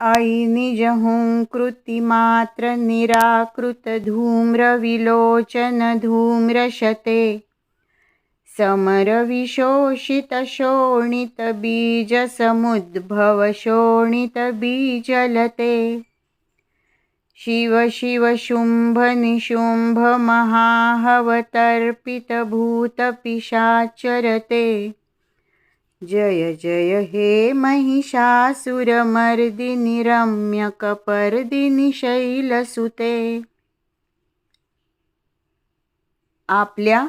आई निज हुंकृती निराकृत धूम्र विलोचन धूम्रशते समर विशोषित शोणित बीज समुद्भव शोणित बीजलते शिव शिव शुंभ जय जय हे महिषासुरमर्दिनि रम्यकपर्दिनि शैलसुते आपल्या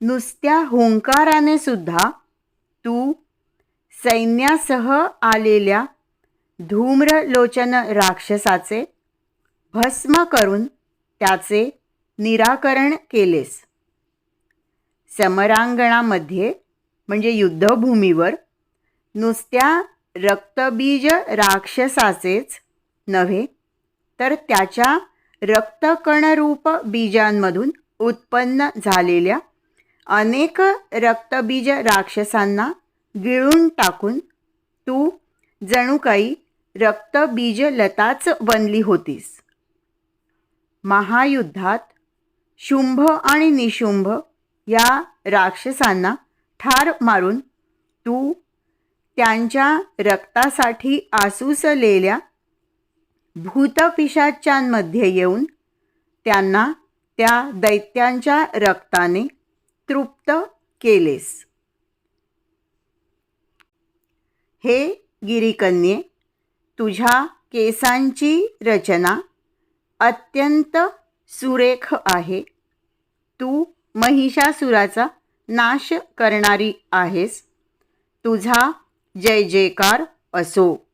नुसत्या हुंकाराने सुद्धा तू सैन्यासह आलेल्या धूम्रलोचन राक्षसाचे भस्म करून त्याचे निराकरण केलेस। समरांगणामध्ये म्हणजे युद्धभूमीवर नुसत्या रक्तबीज राक्षसाचेच नव्हे तर त्याच्या रक्तकणरूप बीजांमधून उत्पन्न झालेल्या अनेक रक्तबीज राक्षसांना गिळून टाकून तू जणू काही रक्तबीज लताच बनली होतीस. महायुद्धात शुंभ आणि निशुंभ या राक्षसांना ठार मारून तू त्यांच्या रक्तासाठी आसूसलेल्या भूतपिशाच्यांमध्ये येऊन त्यांना त्या दैत्यांच्या रक्ताने तृप्त केलेस. हे गिरिकन्ये तुझ्या केसांची रचना अत्यंत सुरेख आहे. तू महिषासुराचा नाश करणारी आहेस. तुझा जय जयकार असो.